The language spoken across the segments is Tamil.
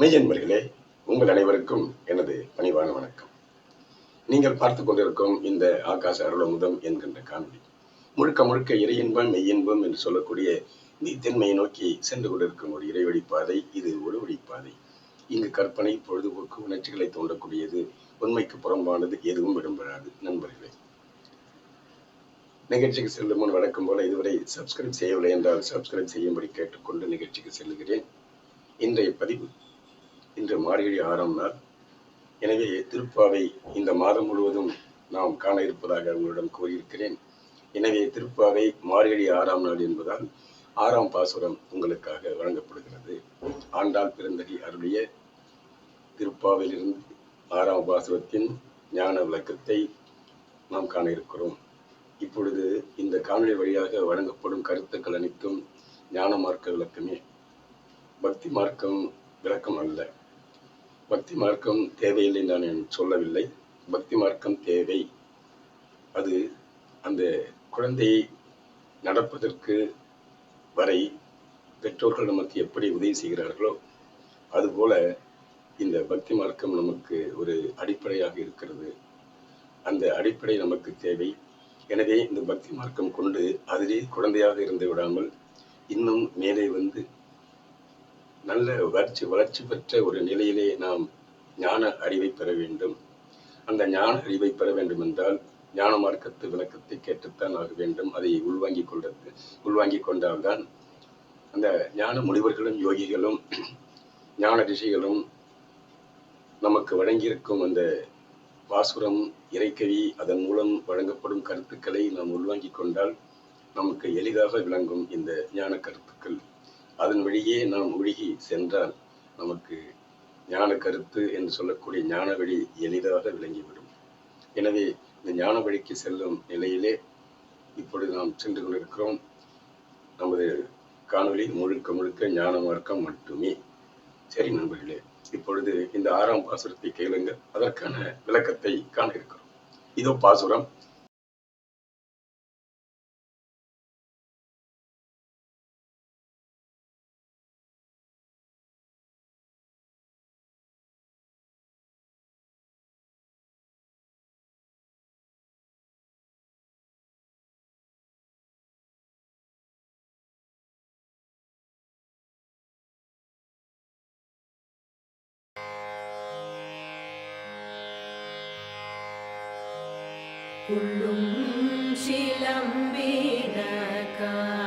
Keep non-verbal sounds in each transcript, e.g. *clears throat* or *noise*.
மெய்யன்பர்களே உங்கள் அனைவருக்கும் எனது பணிவான வணக்கம். நீங்கள் பார்த்து கொண்டிருக்கும் இந்த ஆகாச அருளமுதம் என்கின்ற காணொலி முழுக்க முழுக்க இறையின்பம் மெய்யின்பம் என்று சொல்லக்கூடிய நீத்தன்மையை நோக்கி சென்று கொண்டிருக்கும் ஒரு இறைவழி பாதை இது ஒரு வழிப்பாதை இங்கு கற்பனை பொழுதுபோக்கு உணர்ச்சிகளை தோண்டக்கூடியது உண்மைக்கு புறம்பானது எதுவும் இடம்பெறாது நண்பர்களே. நிகழ்ச்சிக்கு செல்லும் முன் வழக்கம் போல இதுவரை சப்ஸ்கிரைப் செய்யவில்லை என்றால் சப்ஸ்கிரைப் செய்யும்படி கேட்டுக்கொண்டு நிகழ்ச்சிக்கு செல்லுகிறேன் இன்றைய பதிவு இன்று மார்கழி ஆறாம் நாள். எனவே திருப்பாவை இந்த மாதம் முழுவதும் நாம் காண இருப்பதாக உங்களிடம் கூறியிருக்கிறேன். எனவே திருப்பாவை மார்கழி ஆறாம் நாள் என்பதால் ஆறாம் பாசுரம் உங்களுக்காக வழங்கப்படுகிறது. ஆண்டாள் பிறந்தடி அருளிய திருப்பாவிலிருந்து ஆறாம் பாசுரத்தின் ஞான விளக்கத்தை நாம் காண இருக்கிறோம். இப்பொழுது இந்த காணொளி வழியாக வழங்கப்படும் கருத்துக்கள் அனைத்தும் ஞான மார்க்க விளக்கமே. பக்தி மார்க்கம் விளக்கம் அல்ல. பக்தி மார்க்கம் தேவையில்லை நான் சொல்லவில்லை. பக்தி மார்க்கம் தேவை. அது அந்த குழந்தையை நடப்பதற்கு வரை பெற்றோர்கள் நமக்கு எப்படி உதவி செய்கிறார்களோ அதுபோல இந்த பக்தி மார்க்கம் நமக்கு ஒரு அடிப்படையாக இருக்கிறது. அந்த அடிப்படை நமக்கு தேவை. எனவே இந்த பக்தி மார்க்கம் கொண்டு அதிலே குழந்தையாக இருந்து விடாமல் இன்னும் மேலே வந்து நல்ல வளர்ச்சி வளர்ச்சி பெற்ற ஒரு நிலையிலே நாம் ஞான அறிவை பெற வேண்டும். அந்த ஞான அறிவை பெற வேண்டும் என்றால் ஞான மார்க்கத்து விளக்கத்தை கேட்டுத்தான் ஆக வேண்டும். அதை உள்வாங்கிக் கொண்டது உள்வாங்கிக் கொண்டால்தான் அந்த ஞான முனிவர்களும் யோகிகளும் ஞான ரிஷிகளும் நமக்கு வழங்கியிருக்கும் அந்த பாசுரம் இறைக்கவி அதன் மூலம் வழங்கப்படும் கருத்துக்களை நாம் உள்வாங்கிக் கொண்டால் நமக்கு எளிதாக விளங்கும் இந்த ஞான கருத்துக்கள். அதன் வழியே நாம் ஒழுகி சென்றால் நமக்கு ஞான கருத்து என்று சொல்லக்கூடிய ஞான வழி எளிதாக விளங்கிவிடும். எனவே இந்த ஞான வழிக்கு செல்லும் நிலையிலே இப்பொழுது நாம் சென்று கொண்டிருக்கிறோம். நமது காணொலி முழுக்க முழுக்க ஞான மார்க்கம் மட்டுமே. சரி நண்பர்களே இப்பொழுது இந்த ஆறாம் பாசுரத்தை கேளுங்க அதற்கான விளக்கத்தை காண இருக்கிறோம் இதோ பாசுரம் சிலம்பினகான்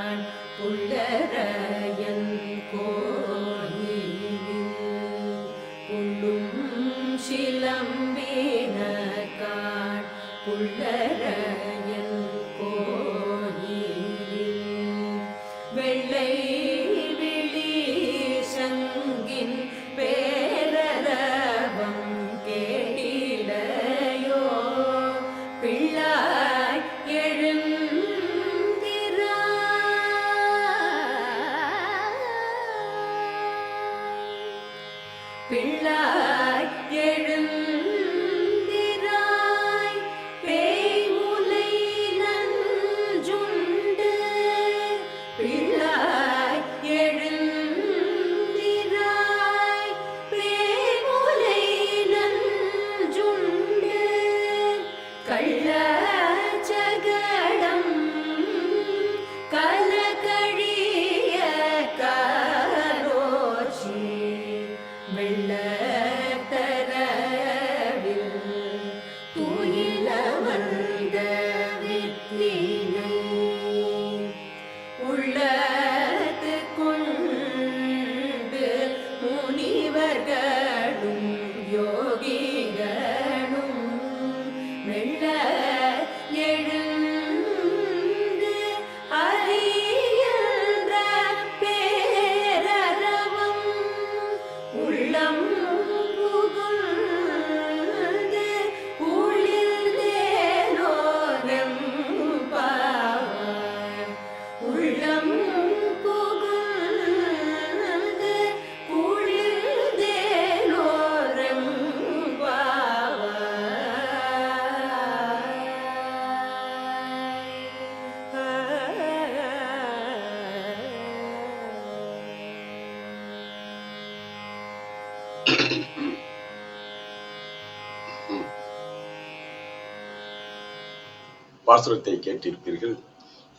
பாசுரத்தை கேட்டிருப்பீர்கள்.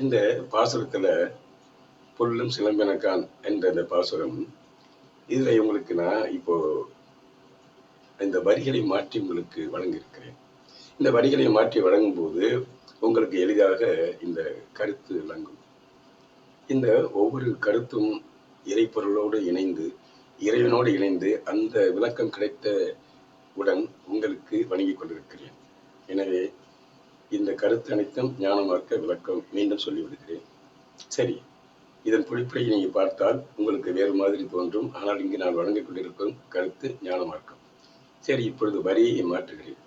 இந்த பாசுரத்தில் பொருளும் சிலம்பெனக்கான் என்ற இந்த பாசுரம். இதில் உங்களுக்கு நான் இப்போ இந்த வரிகளை மாற்றி உங்களுக்கு வழங்கியிருக்கிறேன். இந்த வரிகளை மாற்றி வழங்கும் போது உங்களுக்கு எளிதாக இந்த கருத்து விளங்கும். இந்த ஒவ்வொரு கருத்தும் இறைப்பொருளோடு இணைந்து இறைவனோடு இணைந்து அந்த விளக்கம் கிடைத்த உடன் உங்களுக்கு வணங்கிக் கொண்டிருக்கிறேன். எனவே இந்த கருத்து அனைத்தும் ஞானமார்க்க விளக்கம் மீண்டும் சொல்லிவிடுகிறேன். சரி இதன் பொழிப்படையை நீங்க பார்த்தால் உங்களுக்கு வேறு மாதிரி தோன்றும். ஆனால் இங்கு நான் வழங்கிக் கொண்டிருக்கும் கருத்து ஞானமார்க்கம் சரி இப்பொழுது வரியை மாற்றுகிறேன்.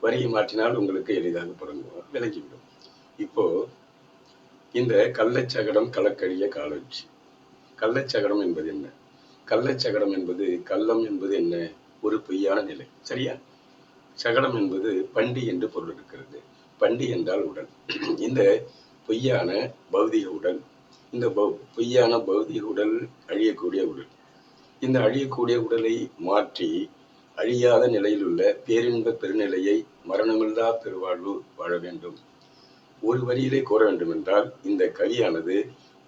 வரியை மாற்றினால் உங்களுக்கு எளிதாக புறங்கும் விளங்கிவிடும். இப்போ இந்த கள்ளச்சகடம் கலக்கழிய காலோச்சி. கள்ளச்சகடம் என்பது என்ன? கள்ளச்சகடம் என்பது கள்ளம் என்பது என்ன? ஒரு பொய்யான நிலை. சரியா? சகடம் என்பது பண்டி என்று பொருள் இருக்கிறது. பண்டி என்றால் உடல் இந்த பொய்யான பௌதிக உடல் இந்த பௌ- பொய்யான பௌதிக உடல் அழியக்கூடிய உடல். இந்த அழியக்கூடிய உடலை மாற்றி அழியாத நிலையில் உள்ள பேரின்ப பெருநிலையை மரணமில்லா பெருவாழ்வு வாழ வேண்டும். ஒரு வரியிலே கூற வேண்டும் என்றால் இந்த கவியானது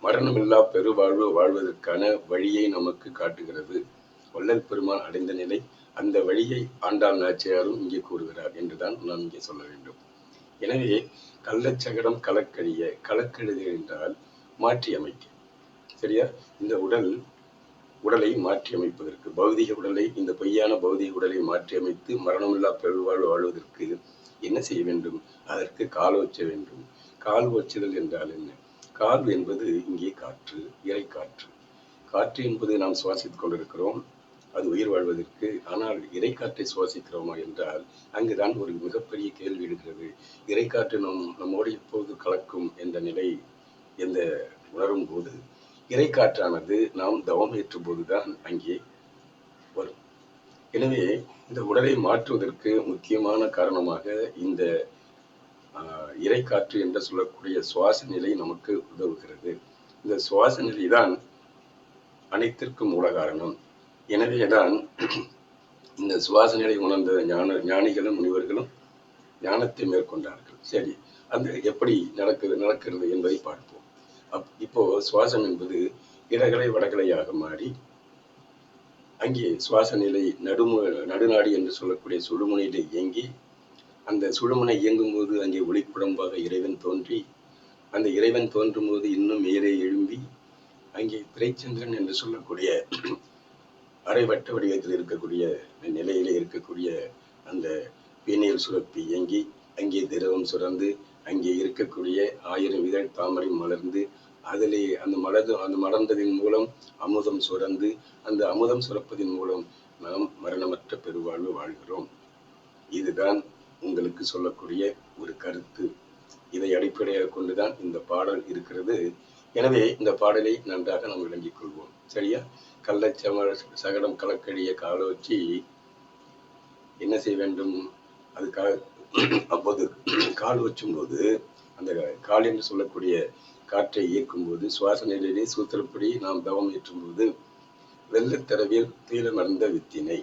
மரணமில்லா பெருவாழ்வு வாழ்வதற்கான வழியை நமக்கு காட்டுகிறது. வள்ளல் பெருமான் அடைந்த நிலை அந்த வழியை ஆண்டாள் நாச்சியாரும் இங்கே கூறுகிறார் என்றுதான் நாம் இங்கே சொல்ல வேண்டும். எனவே கள்ளச்சகடம் கலக்கழிய கலக்கெழுது என்றால் மாற்றி அமைக்க சரியா? இந்த உடல் உடலை மாற்றி அமைப்பதற்கு பௌதிக உடலை இந்த பொய்யான பௌதிக உடலை மாற்றி அமைத்து மரணமில்லா பெருவாழ்வு வாழ்வதற்கு என்ன செய்ய வேண்டும்? அதற்கு கால் வச்ச வேண்டும். கால் வச்சுதல் என்றால் என்ன? கால் என்பது இங்கே காற்று இறை காற்று காற்று என்பது நாம் சுவாசித்துக் கொண்டிருக்கிறோம். அது உயிர் வாழ்வதற்கு. ஆனால் இறைக்காற்றை சுவாசிக்கிறோமா என்றால் அங்குதான் ஒரு மிகப்பெரிய கேள்வி எடுக்கிறது இறைக்காற்று நம் நம்மோடு எப்போது கலக்கும் என்ற நிலை எந்த உணரும் போது இறைக்காற்றானது நாம் தவம் ஏற்றும் போதுதான் அங்கே வரும். எனவே இந்த உடலை மாற்றுவதற்கு முக்கியமான காரணமாக இந்த ஆஹ், இறைக்காற்று என்று சொல்லக்கூடிய சுவாச நிலை நமக்கு உதவுகிறது. இந்த சுவாச நிலைதான் அனைத்திற்கும் மூல காரணம். எனவேதான் இந்த சுவாச உணர்ந்த ஞான ஞானிகளும் முனிவர்களும் ஞானத்தை மேற்கொண்டார்கள். சரி அந்த எப்படி நடக்குது நடக்கிறது என்பதை பார்ப்போம். அப் இப்போ சுவாசம் என்பது இடகலை வடகலையாக மாறி அங்கே சுவாச நிலை நடுமு நடுநாடி என்று சொல்லக்கூடிய சுழுமுனையிலே இயங்கி அந்த சுழுமுனை இயங்கும் போது அங்கே ஒளிக்குடம்பாக இறைவன் தோன்றி அந்த இறைவன் தோன்றும் போது இன்னும் மேலே எழும்பி அங்கே திரைச்சந்திரன் என்று சொல்லக்கூடிய அரைவட்ட வடிவத்தில் இருக்கக்கூடிய நிலையிலே இருக்கக்கூடிய அந்த பீனியல் சுரப்பி இயங்கி அங்கே திரவம் சுரந்து அங்கே இருக்கக்கூடிய ஆயிரம் இதழ் தாமரை மலர்ந்து அதிலே அந்த மலர்ந்து அந்த மலர்ந்ததின் மூலம் அமுதம் சுரந்து அந்த அமுதம் சுரப்பதின் மூலம் நாம் மரணமற்ற பெருவாழ்வு வாழ்கிறோம். இதுதான் உங்களுக்கு சொல்லக்கூடிய ஒரு கருத்து. இதை அடிப்படையாக கொண்டுதான் இந்த பாடல் இருக்கிறது. எனவே இந்த பாடலை நன்றாக நாம் விளங்கிக் கொள்வோம். சரியா கள்ளச்சம சகடம் கலக்கடிய காலோச்சி என்ன செய்ய வேண்டும்? அதுக்காக அப்போது கால் வச்சும் போது அந்த கால் என்று சொல்லக்கூடிய காற்றை இயக்கும் போது சுவாச நிலையிலே சூத்திரப்படி நாம் தவம் ஏற்றும் போது வெள்ளத்தரவில் தீரமடைந்த வித்தினை.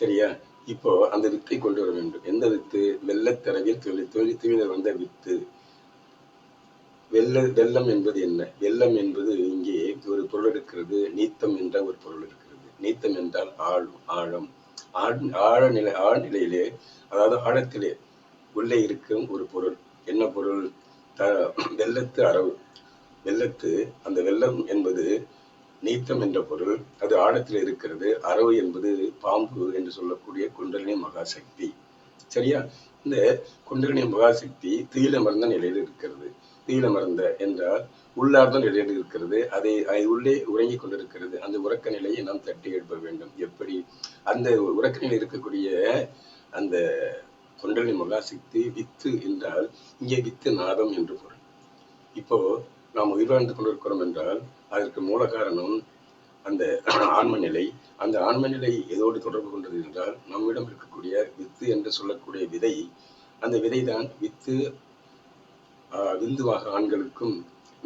சரியா? இப்போ அந்த வித்தை கொண்டு வர வேண்டும். எந்த வித்து? வெள்ளத்தரவில் தொழில் தொழில் தீவிர வந்த வித்து. வெள்ள வெள்ளம் என்பது என்ன? வெள்ளம் என்பது இங்கே ஒரு பொருள் இருக்கிறது நீத்தம் என்ற ஒரு பொருள் இருக்கிறது நீத்தம் என்றால் ஆழம் ஆழம். ஆழ் ஆழ ஆழ்நிலையிலே அதாவது ஆழத்திலே உள்ளே இருக்கும் ஒரு பொருள். என்ன பொருள்? த வெள்ளத்து அரவு. வெள்ளத்து அந்த வெள்ளம் என்பது நீத்தம் என்ற பொருள். அது ஆழத்தில் இருக்கிறது. அரவு என்பது பாம்பு என்று சொல்லக்கூடிய குண்டலினி மகாசக்தி. சரியா? இந்த குண்டலினி மகாசக்தி தீயிலமர்ந்த நிலையில் இருக்கிறது. தீயிலமர்ந்த என்றால் உள்ளார்ந்த நிலையில் இருக்கிறது அதை அது உள்ளே உறங்கிக் கொண்டிருக்கிறது. அந்த உறக்க நிலையை நாம் தட்டி எழுப்ப வேண்டும். எப்படி? அந்த உறக்க நிலையில் இருக்கக்கூடிய அந்த குண்டலினி மகாசக்தி வித்து என்றால் இங்கே வித்து நாதம் என்று பொருள். இப்போ நாம் உயிர் வாழ்ந்து கொண்டிருக்கிறோம் என்றால் அதற்கு மூல காரணம் அந்த ஆன்ம நிலை அந்த ஆன்ம நிலை எதோடு தொடர்பு கொண்டது என்றால் நம்மிடம் இருக்கக்கூடிய வித்து என்று சொல்லக்கூடிய விதை. அந்த விதைதான் வித்து விந்துவாக ஆண்களுக்கும்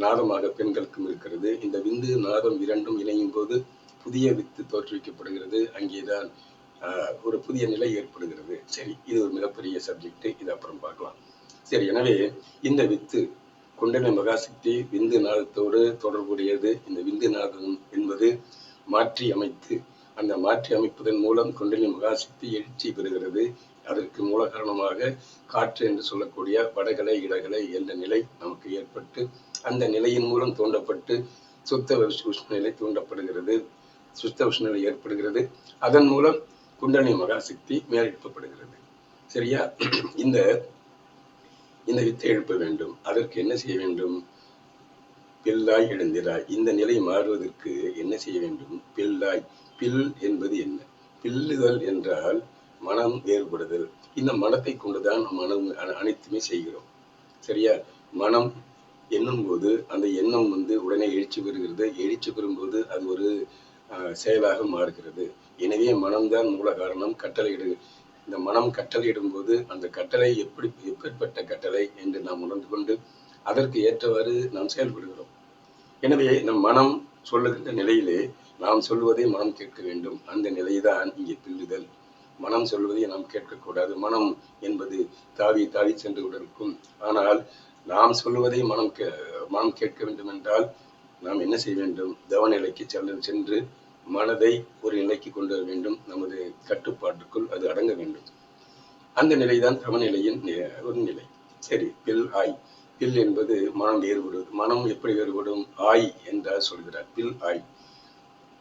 நாதமாக பெண்களுக்கும் இருக்கிறது. இந்த விந்து நாதம் இரண்டும் இணையும் போது புதிய வித்து தோற்றுவிக்கப்படுகிறது. அங்கேதான் ஒரு புதிய நிலை ஏற்படுகிறது. சரி இது ஒரு மிகப்பெரிய சப்ஜெக்ட் இது அப்புறம் பார்க்கலாம். சரி எனவே இந்த வித்து குண்டலினி மகாசக்தி விந்து நாதத்தோடு தொடர்புடையது. இந்த விந்து நாதம் என்பது மாற்றி அமைத்து அந்த மாற்றி அமைப்பதன் மூலம் குண்டலின் மகாசக்தி எழுச்சி பெறுகிறது. அதற்கு மூல காரணமாக காற்று என்று சொல்லக்கூடிய வடகலை இடகலை என்ற நிலை நமக்கு ஏற்பட்டு அந்த நிலையின் மூலம் தூண்டப்பட்டு சுத்த உஷ்ணநிலை தூண்டப்படுகிறது. சுத்த உஷ்ணநிலை ஏற்படுகிறது. அதன் மூலம் குண்டலினி மகாசக்தி மேலெழுப்பப்படுகிறது. சரியா? இந்த இந்த வித்தை எழுப்ப வேண்டும். அதற்கு என்ன செய்ய வேண்டும்? பில்லாய் எழுந்திராய். இந்த நிலை மாறுவதற்கு என்ன செய்ய வேண்டும்? பில்லாய். பில் என்பது என்ன? பில்லுதல் என்றால் மனம் வேறுபடுதல். இந்த மனத்தை கொண்டுதான் மனம் அனைத்துமே செய்கிறோம். சரியா? மனம் எண்ணும் போது அந்த எண்ணம் வந்து உடனே எழுச்சி பெறுகிறது. எழுச்சி பெறும்போது அது ஒரு செயலாக மாறுகிறது. எனவே மனம்தான் மூல காரணம். கட்டளையிடு இந்த மனம் கட்டளையிடும் போது அந்த கட்டளை எப்படி எப்பேற்பட்ட கட்டளை என்று நாம் உணர்ந்து கொண்டு அதற்கு ஏற்றவாறு நாம் செயல்படுகிறோம். எனவே நம் மனம் சொல்லுகின்ற நிலையிலே நாம் சொல்வதை மனம் கேட்க வேண்டும். அந்த நிலைதான் இங்கே பில்லுதல் மனம் சொல்வதை நாம் கேட்கக்கூடாது. மனம் என்பது தாவி தாவி சென்று கொண்டிருக்கும். ஆனால் நாம் சொல்வதை மனம் கே மனம் கேட்க வேண்டும் என்றால் நாம் என்ன செய்ய வேண்டும்? தவநிலைக்கு சென்று சென்று மனதை ஒரு நிலைக்கு கொண்டு வர வேண்டும். நமது கட்டுப்பாட்டுக்குள் அது அடங்க வேண்டும். அந்த நிலைதான் தவநிலையின் ஒரு நிலை. சரி பில் ஆய். பில் என்பது மனம் வேறுபடுவது மனம் எப்படி வேறுபடும்? ஆய் என்றால் சொல்கிறார். பில் ஆய்.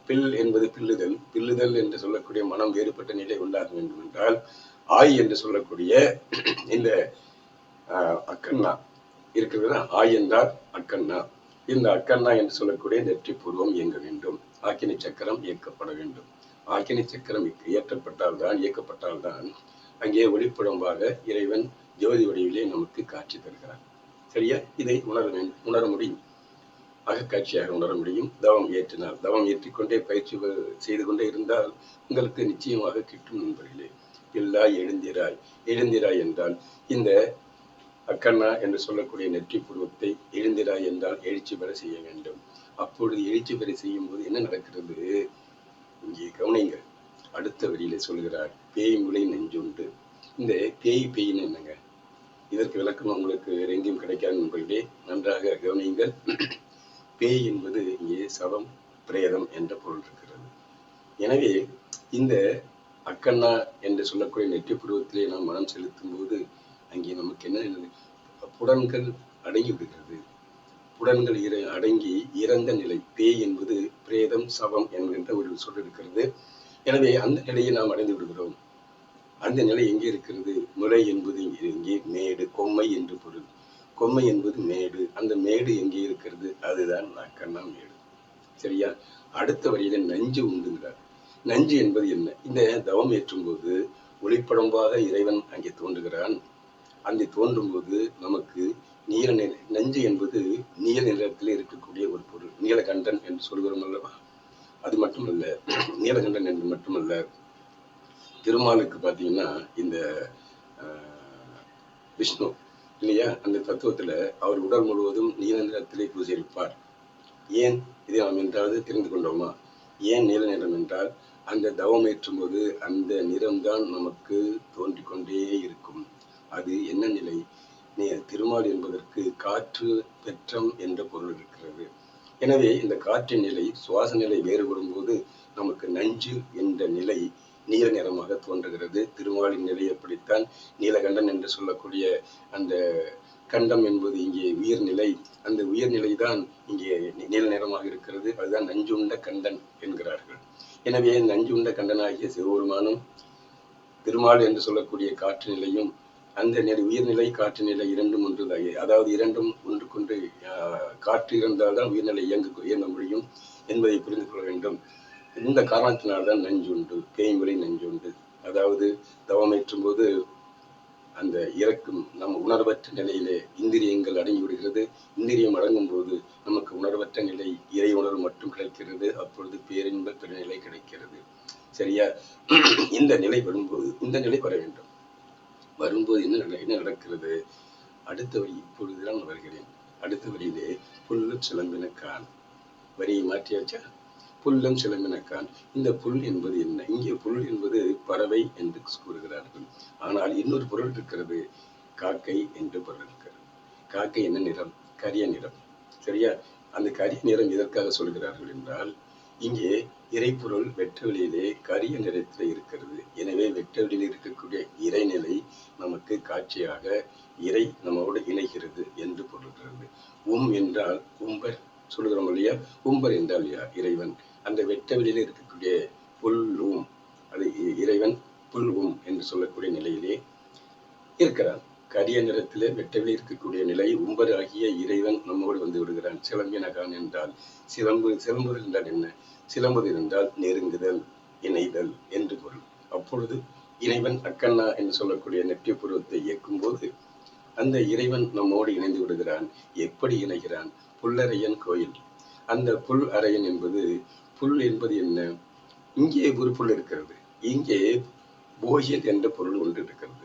பில் என்பது பில்லுதல். பில்லுதல் என்று சொல்லக்கூடிய மனம் வேறுபட்ட நிலை உண்டாக வேண்டும் என்றால் ஆய் என்று சொல்லக்கூடிய இந்த ஆஹ், அக்கண்ணா. இருக்கிறது ஆய் என்றால் அக்கண்ணா. இந்த அக்கண்ணா என்று சொல்லக்கூடிய நெற்றி பூர்வம் இயங்க வேண்டும். ஆக்கினி சக்கரம் இயக்கப்பட வேண்டும். ஆக்கினி சக்கரம் இயக்க- இயற்றப்பட்டால்தான் இயக்கப்பட்டால்தான் அங்கே ஒளிப்புடம்பாக இறைவன் ஜோதி வடிவிலே நமக்கு காட்சி தருகிறார் சரியா? இதை உணர வேண்டும். உணர முடியும். அகக்காட்சியாக உணர முடியும். தவம் ஏற்றினால். தவம் ஏற்றிக்கொண்டே பயிற்சி செய்து கொண்டே இருந்தால் உங்களுக்கு நிச்சயமாக கிட்டும் நண்பர்களே. இல்லா எழுந்திராய். எழுந்திராய் என்றால் இந்த அக்கண்ணா என்று சொல்லக்கூடிய நெற்றி புருவத்தை எழுந்திராய் என்றால் எழுச்சி பெற செய்ய வேண்டும். அப்பொழுது எழுச்சி பெற செய்யும் போது என்ன நடக்கிறது? இங்கே கவனிங்க. அடுத்த வரியில சொல்கிறார் பேய் முளை நெஞ்சுண்டு. இந்த பேய் பேய்னு என்னங்க? இதற்கு விளக்கம் உங்களுக்கு எங்கேயும் கிடைக்காது நண்பர்களே. நன்றாக கவனியுங்கள். பேய் என்பது இங்கே சவம் பிரேதம் என்ற பொருள் இருக்கிறது. எனவே இந்த அக்கண்ணா என்று சொல்லக்கூடிய நெற்றி புருவத்திலே நாம் மனம் செலுத்தும் போது அங்கே நமக்கு என்ன புடன்கள் அடங்கி விடுகிறது. புடன்கள் இற அடங்கி இறந்த நிலை பேய் என்பது பிரேதம் சவம் என்கின்ற ஒரு சொல் இருக்கிறது. எனவே அந்த நிலையை நாம் அடைந்து விடுகிறோம். அந்த நிலை எங்கே இருக்கிறது? முறை என்பது இங்கே இங்கே மேடு கொம்மை என்று பொருள். கொம்மை என்பது மேடு. அந்த மேடு எங்கே இருக்கிறது? அதுதான் அக்கண்ணா மேடு. சரியா? அடுத்த வரியில நஞ்சு உண்டுங்கிறார். நஞ்சு என்பது என்ன? இந்த தவம் ஏற்றும் போது ஒளிப்படம்பாக இறைவன் அங்கே தோன்றுகிறான். அங்கே தோன்றும் போது நமக்கு நீல நிற நஞ்சு என்பது நீல நிறத்தில் இருக்கக்கூடிய ஒரு பொருள். நீலகண்டன் என்று சொல்கிறோம் அல்லவா? அது மட்டுமல்ல *clears throat* நீலகண்டன் என்று மட்டுமல்ல திருமாலுக்கு பார்த்தீங்கன்னா இந்த விஷ்ணு இல்லையா? அந்த தத்துவத்துல அவர் உடல் முழுவதும் நீல நிறத்திலே பூசியிருப்பார். ஏன் இதை நாம் என்றாவது தெரிந்து கொண்டோமா? ஏன் நீல நிறம் என்றால் அந்த தவம் ஏற்றும் போது அந்த நிறம்தான் நமக்கு தோன்றிக் கொண்டே இருக்கும். அது என்ன நிலை? நீ திருமால் என்பதற்கு காற்று பெற்றம் என்ற பொருள் இருக்கிறது. எனவே இந்த காற்றின் நிலை சுவாச நிலை வேறுபடும் போது நமக்கு நஞ்சு என்ற நிலை நீல நிறமாக தோன்றுகிறது. திருமாலின் நிலை எப்படித்தான் நீலகண்டன் என்று சொல்லக்கூடிய அந்த கண்டம் என்பது இங்கே உயிர்நிலை. அந்த உயிர்நிலை தான் இங்கே நீல நிறமாக இருக்கிறது. அதுதான் நஞ்சுண்ட கண்டன் என்கிறார்கள். எனவே நஞ்சுண்ட கண்டனாகிய சிவபெருமானும் திருமால் என்று சொல்லக்கூடிய காற்று நிலையும் அந்த நிலை உயிர்நிலை காற்று நிலை இரண்டும் ஒன்று அதாவது இரண்டும் ஒன்றுக்கொன்று ஆஹ், காற்று இருந்தால்தான் உயிர்நிலை இயங்க இயங்க முடியும் என்பதை புரிந்து கொள்ள வேண்டும். இந்த காரணத்தினால்தான் நஞ்சுண்டு பேய்முறை நஞ்சுண்டு. அதாவது தவமேற்றும் போது அந்த இறக்கும் நம் உணர்வற்ற நிலையிலே இந்திரியங்கள் அடங்கி விடுகிறது இந்திரியம் அடங்கும் போது நமக்கு உணர்வற்ற நிலை இறை உணர்வு மட்டும் கிடைக்கிறது. அப்பொழுது பேரின்ப பெருநிலை கிடைக்கிறது. சரியா? *clears throat* இந்த நிலை வரும்போது இந்த நிலை வர வேண்டும். வரும்போது என்ன நட- என்ன நடக்கிறது? அடுத்த வரி இப்பொழுதுதான் வருகிறேன். அடுத்த வரியிலே புல்லு சிலம்பின கான். வரியை மாற்றியாச்சா? புல்லம் சிலம்பினக்கான். இந்த புல் என்பது என்ன? இங்கே புல் என்பது பறவை என்று கூறுகிறார்கள். ஆனால் இன்னொரு பொருள் இருக்கிறது காக்கை என்று பொருள் இருக்கிறது. காக்கை என்ன நிறம்? கரிய நிறம். சரியா? அந்த கரிய நிறம் எதற்காக சொல்கிறார்கள் என்றால் இங்கே இறைப்பொருள் வெட்டவெளியிலே கரிய நிறத்தில் இருக்கிறது. எனவே வெட்டவெளியில் இருக்கக்கூடிய இறைநிலை நமக்கு காட்சியாக இறை நம்மோடு இணைகிறது என்று பொருள்கிறது. உம் என்றால் உம்பர் சொல்கிறோம் இல்லையா? உம்பர் என்றால் யார் இறைவன். அந்த வெட்டவெளியில் இருக்கக்கூடிய புல் ஊம் அது இ- இறைவன் புல் ஊம் என்று சொல்லக்கூடிய நிலையிலே இருக்கிறான். கரிய நிறத்திலே வெட்டவில் இருக்கக்கூடிய நிலை உம்பர் ஆகிய இறைவன் நம்மோடு வந்து விடுகிறான். சிலம்பினகான் என்றால் சிலம்பு சிலம்புதல் என்றால் என்ன? சிலம்புதல் என்றால் நெருங்குதல் இணைதல் என்று பொருள். அப்பொழுது இறைவன் அக்கண்ணா என்று சொல்லக்கூடிய நெற்றிய புருவத்தை இயக்கும் போது அந்த இறைவன் நம்மோடு இணைந்து விடுகிறான். எப்படி இணைகிறான்? புல்லறையன் கோயில். அந்த புல் அறையன் என்பது புல் என்பது என்ன? இங்கே ஒரு புல் இருக்கிறது. இங்கே போகியல் என்ற பொருள் ஒன்று இருக்கிறது.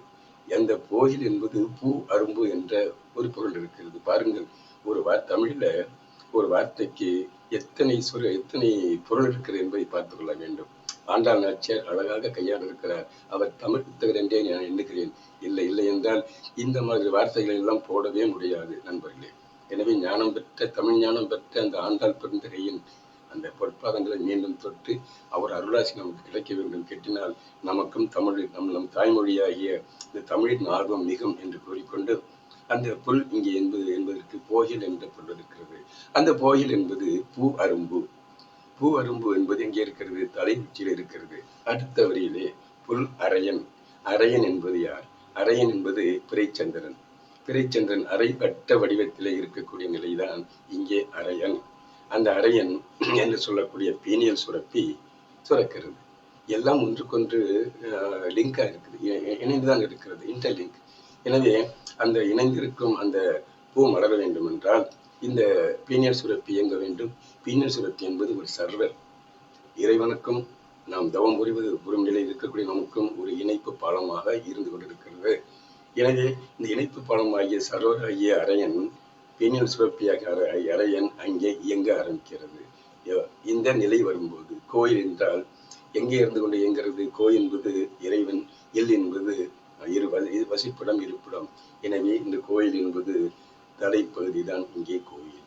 அந்த போகில் என்பது பூ அரும்பு என்ற ஒரு பொருள் இருக்கிறது. பாருங்கள் ஒரு வார் தமிழ்ல ஒரு வார்த்தைக்கு எத்தனை சொல் எத்தனை பொருள் இருக்கிறது என்பதை பார்த்துக் கொள்ள வேண்டும். ஆண்டாள் நாச்சியார் அழகாக கையாள இருக்கிறார். அவர் தமிழ் புத்தகர் என்றே நான் எண்ணுகிறேன். இல்லை இல்லை என்றால் இந்த மாதிரி வார்த்தைகள் எல்லாம் போடவே முடியாது நண்பர்களே. எனவே ஞானம் பெற்ற தமிழ் ஞானம் பெற்ற அந்த ஆண்டாள் பெருந்திரையின் அந்த பொற்பாதங்களை மீண்டும் தொட்டு அவர் அருளாசி நமக்கு கிடைக்க வேண்டும் கெட்டினால் நமக்கும் தமிழ் நம் நம் தாய்மொழியாகிய இந்த தமிழின் ஆர்வம் மிகும் என்று கூறிக்கொண்டு அந்த புல் இங்கே என்பது என்பதற்கு போகில் என்ற பொருள் இருக்கிறது. அந்த போகில் என்பது பூ அரும்பு. பூ அரும்பு என்பது எங்கே இருக்கிறது? தலை உச்சியில் இருக்கிறது. அடுத்த வரியிலே புல் அரையன். அரையன் என்பது யார்? அரையன் என்பது பிறைச்சந்திரன். பிறைச்சந்திரன் அரை வட்ட வடிவத்திலே இருக்கக்கூடிய நிலைதான் இங்கே அரையன் அந்த அரையன் *clears throat* என்று சொல்லக்கூடிய பீனியல் சுரப்பி சுரக்கிறது. எல்லாம் ஒன்றுக்கொன்று லிங்காக இருக்குது. இணைந்துதான் இருக்கிறது இன்டர்லிங்க் எனவே அந்த இணைந்திருக்கும் அந்த பூ மலர வேண்டும் என்றால் இந்த பீனியல் சுரப்பி இயங்க வேண்டும். பீனியல் சுரப்பி என்பது ஒரு சர்வர். இறைவனுக்கும் நாம் தவம் புரிவது புறம் நிலையில் இருக்கக்கூடிய நமக்கும் ஒரு இணைப்பு பாலமாக இருந்து கொண்டிருக்கிறது. எனவே இந்த இணைப்பு பாலமாகிய சர்வர் ஆகிய அரையன் பீனியல் சுரப்பியாக அரையன் அங்கே இயங்க ஆரம்பிக்கிறது. இந்த நிலை வரும்போது கோயில் என்றால் எங்கே இருந்து கொண்டு இயங்கிறது கோயில் என்பது இறைவன் எல் என்பது இரு வசிப்பிடம் இருப்பிடம். எனவே இந்த கோயில் என்பது தலைப்பகுதி தான் இங்கே கோயில்.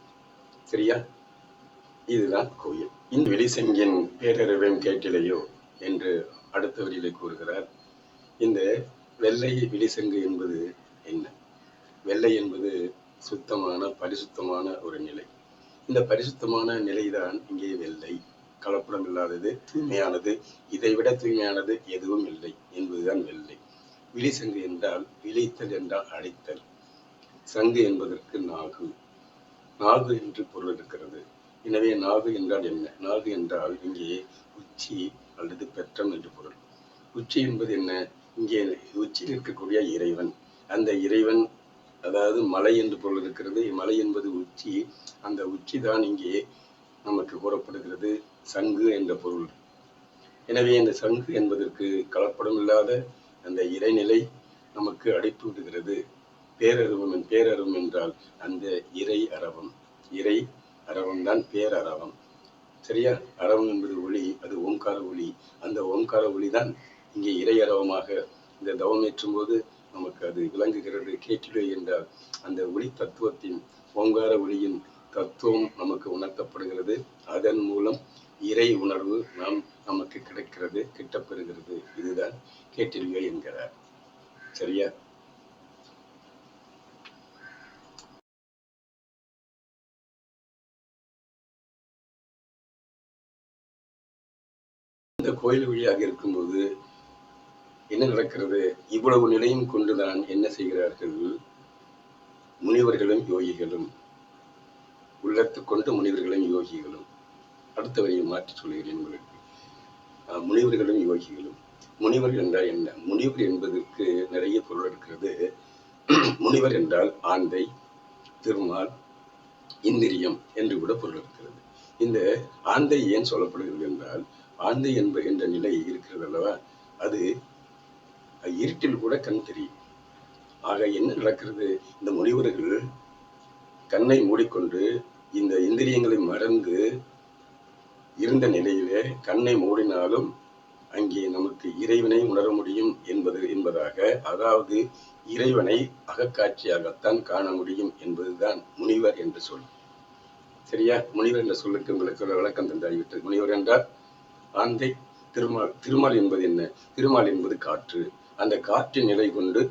சரியா? இதுதான் கோயில். இந்த வெளிசங்கின் பேரறிவையும் கேட்டிலையோ என்று அடுத்த வரியிலே கூறுகிறார். இந்த வெள்ளை விழிசங்கு என்பது என்ன? வெள்ளை என்பது சுத்தமான பரிசுத்தமான ஒரு நிலை. இந்த பரிசுத்தமான நிலைதான் இங்கே வெள்ளை. கலப்படம் இல்லாதது தூய்மையானது. இதைவிட தூய்மையானது எதுவும் இல்லை என்பதுதான் வெள்ளை. விழிசங்கு என்றால் விழித்தல் என்றால் அழைத்தல் சங்கு என்பதற்கு நாகு. நாகு என்று பொருள் இருக்கிறது. எனவே நாகு என்றால் என்ன? நாகு என்றால் இங்கே உச்சி அல்லது பெற்றம் என்று பொருள். உச்சி என்பது என்ன? இங்கே உச்சியில் இருக்கக்கூடிய இறைவன். அந்த இறைவன் அதாவது மலை என்று பொருள் இருக்கிறது மலை என்பது உச்சி. அந்த உச்சி தான் இங்கே நமக்கு கூறப்படுகிறது சங்கு என்ற பொருள். எனவே இந்த சங்கு என்பதற்கு கலப்படம் இல்லாத அந்த இறைநிலை நமக்கு அடைப்பு விடுகிறது. பேரருவம் பேரருவம் என்றால் அந்த இறை அரவம். இறை அரவம் தான் பேரரவம். சரியா? அரவம் என்பது ஒளி அது ஓம்கார ஒளி. அந்த ஓம்கார ஒளி தான் இங்கே இறை அரவமாக இந்த தவம் ஏற்றும் போது நமக்கு அது விளங்குகிறது. கேட்டிலே என்றால் அந்த ஒளி தத்துவத்தின் ஓங்கார ஒளியின் தத்துவம் நமக்கு உணர்த்தப்படுகிறது. அதன் மூலம் இறை உணர்வு நாம் நமக்கு கிடைக்கிறது கிட்டப்பெறுகிறது. இதுதான் கேட்டில்வே என்கிறார். சரியா? இந்த கோயில் வழியாக இருக்கும்போது என்ன நடக்கிறது? இவ்வளவு நிலையும் கொண்டுதான் என்ன செய்கிறார்கள்? முனிவர்களும் யோகிகளும். உள்ளத்து கொண்டு முனிவர்களும் யோகிகளும். அடுத்த வரியை மாற்றி சொல்கிறேன் உங்களுக்கு. முனிவர்களும் யோகிகளும். முனிவர் என்றால் என்ன? முனிவர் என்பதற்கு நிறைய பொருள் இருக்கிறது. முனிவர் என்றால் ஆந்தை திருமால் இந்திரியம் என்று கூட பொருள் இருக்கிறது. இந்த ஆந்தை ஏன் சொல்லப்படுகிறது என்றால் ஆந்தை என்ப என்ற நிலை இருக்கிறது அல்லவா? அது இருட்டில் கூட கண் தெரியும். ஆக என்ன நடக்கிறது? இந்த முனிவர்கள் கண்ணை மூடிக்கொண்டு இந்த இந்திரியங்களை மறந்து இருந்த நிலையிலே கண்ணை மூடினாலும் அங்கே நமக்கு இறைவனை உணர முடியும் என்பது என்பதாக அதாவது இறைவனை அகக்காட்சியாகத்தான் காண முடியும் என்பதுதான் முனிவர் என்று சொல். சரியா? முனிவர் என்ற சொல்லுக்கு உங்களுக்கு ஒரு விளக்கம் தந்தாகிவிட்டது முனிவர் என்றால் ஆந்தை திருமால் திருமால் என்பது என்ன? திருமால் என்பது காற்று. அந்த காற்றின் நிலை கொண்டு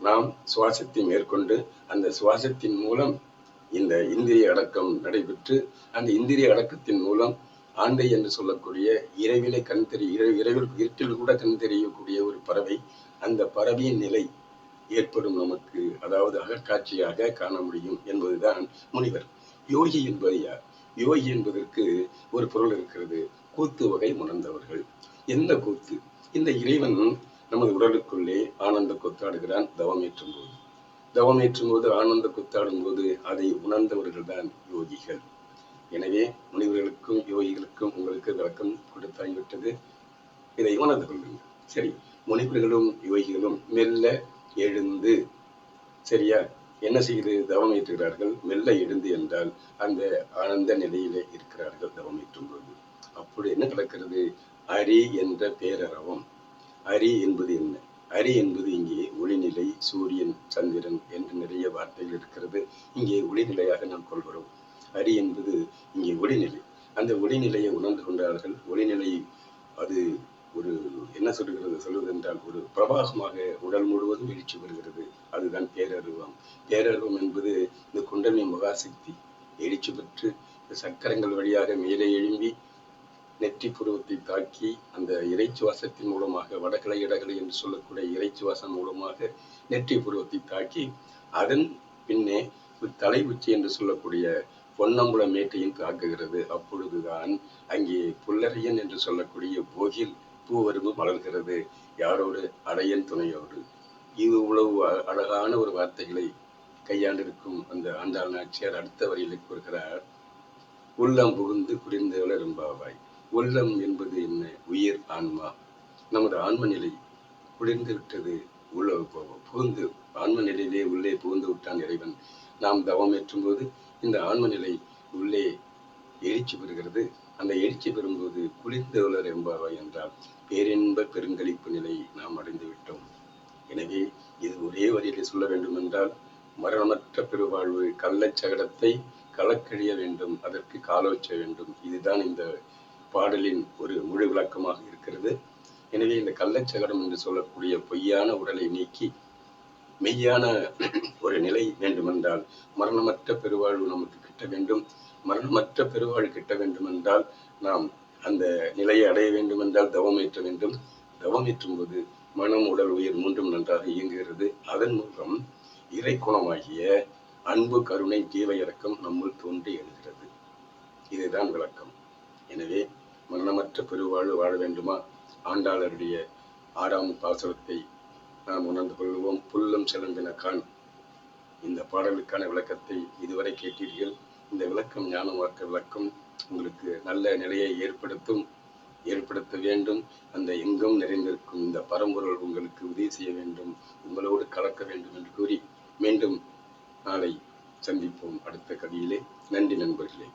நாம் சுவாசத்தை மேற்கொண்டு அந்த சுவாசத்தின் மூலம் இந்த இந்திரிய அடக்கம் நடைபெற்று அந்த இந்திரிய அடக்கத்தின் மூலம் ஆந்தை என்று சொல்லக்கூடிய இரவிலே கண் தெரிய இரவு இரவில் இருட்டில் கூட கண் தெரியக்கூடிய ஒரு பறவை அந்த பறவையின் நிலை ஏற்படும் நமக்கு அதாவது அகக்காட்சியாக காண முடியும் என்பதுதான் முனிவர். யோகி என்பது யார்? யோகி என்பதற்கு ஒரு பொருள் இருக்கிறது கூத்து வகை உணர்ந்தவர்கள் எந்த கூத்து? இந்த இறைவன் நமது உடலுக்குள்ளே ஆனந்த கொத்தாடுகிறான் தவமேற்றும் போது தவமேற்றும் போது ஆனந்த கொத்தாடும் போது அதை உணர்ந்தவர்கள் தான் யோகிகள். எனவே முனிவர்களுக்கும் யோகிகளுக்கும் உங்களுக்கு விளக்கம் கொடுத்தாகிவிட்டது இதை உணர்ந்து கொள்ளுங்கள். சரி முனிவர்களும் யோகிகளும் மெல்ல எழுந்து சரியா? என்ன செய்து தவம் ஏற்றுகிறார்கள்? மெல்ல எழுந்து என்றால் அந்த ஆனந்த நிலையிலே இருக்கிறார்கள் தவம் ஏற்றும் போது அப்படி என்ன நடக்கிறது? அரி என்ற பேரறவம் அரி என்பது என்ன? அரி என்பது இங்கே ஒளிநிலை சூரியன் சந்திரன் என்று நிறைய வார்த்தைகள் இருக்கிறது. இங்கே ஒளிநிலையாக நாம் கொள்கிறோம். அரி என்பது இங்கே ஒளிநிலை. அந்த ஒளிநிலையை உணர்ந்து கொண்டார்கள். ஒளிநிலை அது ஒரு என்ன சொல்கிறது சொல்வதென்றால் ஒரு பிரவாகமாக உடல் முழுவதும் எழுச்சி வருகிறது அதுதான் பேரருவம். பேரருவம் என்பது இந்த குண்டலினி மகாசக்தி. எழுச்சி பெற்று சக்கரங்கள் வழியாக மேலே எழும்பி நெற்றி புருவத்தை தாக்கி அந்த இறைச்சுவாசத்தின் மூலமாக வடகலை இடகலை என்று சொல்லக்கூடிய இறைச்சுவாசம் மூலமாக நெற்றி புருவத்தை தாக்கி அதன் பின்னே தலை உச்சி என்று சொல்லக்கூடிய பொன்னம்புல மேட்டையும் தாக்குகிறது. அப்பொழுதுதான் அங்கே புல்லரையன் என்று சொல்லக்கூடிய போகில் பூவரும்பு மலர்கிறது. யாரோடு? அடையன் துணையோடு. இது இவ்வளவு அழகான ஒரு வார்த்தைகளை கையாண்டிருக்கும் அந்த ஆண்டாள் நாச்சியார் அடுத்த வரியில் கூறுகிறார் உள்ளம் புகுந்து குடிந்தவள ரொம்பாவாய் உள்ளம் என்பது என்ன? உயிர் ஆன்மா. நமது ஆன்ம நிலை குளிர்ந்து விட்டது உள்ள புகுந்து ஆன்ம நிலையிலே உள்ளே புகுந்து விட்டான் இறைவன். நாம் தவம் ஏற்றும் போது இந்த ஆன்ம நிலை உள்ளே எழுச்சி பெறுகிறது. அந்த எழுச்சி பெறும்போது குளிர்ந்து உலர் என்றால் பேரின்ப பெருங்களிப்பு நிலை நாம் அடைந்து விட்டோம். எனவே இது ஒரே வரியிலே சொல்ல வேண்டும் என்றால் மரணமற்ற பெருவாழ்வு கள்ளச்சகடத்தை கலக்கழிய வேண்டும் அதற்கு காலோச்ச வேண்டும். இதுதான் இந்த பாடலின் ஒரு முழு விளக்கமாக இருக்கிறது. எனவே இந்த கள்ளச்சகடம் என்று சொல்லக்கூடிய பொய்யான உடலை நீக்கி மெய்யான ஒரு நிலை வேண்டுமென்றால் மரணமற்ற பெருவாழ்வு நமக்கு கிட்ட வேண்டும். மரணமற்ற பெருவாழ்வு கிட்ட வேண்டுமென்றால் நாம் அந்த நிலையை அடைய வேண்டுமென்றால் தவம் ஏற்ற வேண்டும். தவம் ஏற்றும் போது மனம் உடல் உயிர் மூன்றும் நன்றாக இயங்குகிறது. அதன் மூலம் இறை குணமாகிய அன்பு கருணை தீவை இறக்கம் நம்முள் தோன்றி எழுகிறது. இதுதான் விளக்கம். எனவே மரணமற்ற பெருவாழ்வு வாழ வேண்டுமா? ஆண்டாளருடைய ஆறாம் பாசுரத்தை நாம் உணர்ந்து கொள்வோம் புல்லும் சிலம்பின கான். இந்த பாடலுக்கான விளக்கத்தை இதுவரை கேட்டீர்கள். இந்த விளக்கம் ஞான மார்க்க விளக்கம் உங்களுக்கு நல்ல நிலையை ஏற்படுத்தும் ஏற்படுத்த வேண்டும். அந்த எங்கும் நிறைந்திருக்கும் இந்த பரம்பொருள் உங்களுக்கு உதவி செய்ய வேண்டும். உங்களோடு கலக்க வேண்டும் என்று கூறி மீண்டும் நாளை சந்திப்போம். அடுத்த கவியிலே நன்றி நண்பர்களே.